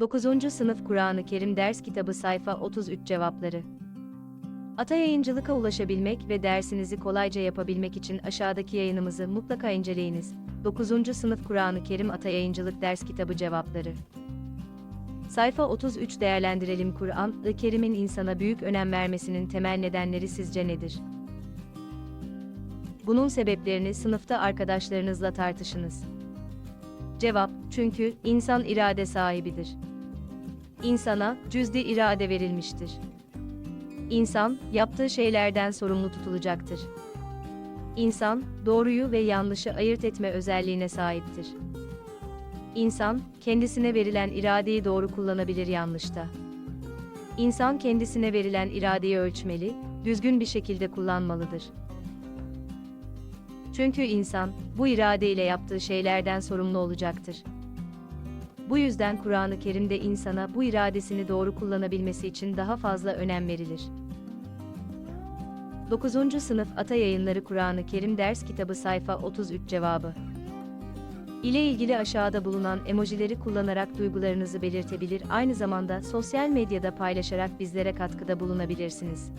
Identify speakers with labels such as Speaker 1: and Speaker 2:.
Speaker 1: 9. Sınıf Kur'an-ı Kerim Ders Kitabı Sayfa 33 Cevapları Ata Yayıncılık'a ulaşabilmek ve dersinizi kolayca yapabilmek için aşağıdaki yayınımızı mutlaka inceleyiniz. 9. Sınıf Kur'an-ı Kerim Ata Yayıncılık Ders Kitabı Cevapları Sayfa 33 Değerlendirelim Kur'an-ı Kerim'in insana büyük önem vermesinin temel nedenleri sizce nedir? Bunun sebeplerini sınıfta arkadaşlarınızla tartışınız. Cevap, çünkü insan irade sahibidir. İnsana cüzdi irade verilmiştir. İnsan yaptığı şeylerden sorumlu tutulacaktır. İnsan doğruyu ve yanlışı ayırt etme özelliğine sahiptir. İnsan kendisine verilen iradeyi doğru kullanabilir yanlışta. İnsan kendisine verilen iradeyi ölçmeli, düzgün bir şekilde kullanmalıdır. Çünkü insan, bu iradeyle yaptığı şeylerden sorumlu olacaktır. Bu yüzden Kur'an-ı Kerim'de insana bu iradesini doğru kullanabilmesi için daha fazla önem verilir. 9. Sınıf Ata Yayınları Kur'an-ı Kerim Ders Kitabı Sayfa 33 Cevabı ile ilgili aşağıda bulunan emojileri kullanarak duygularınızı belirtebilir, aynı zamanda sosyal medyada paylaşarak bizlere katkıda bulunabilirsiniz.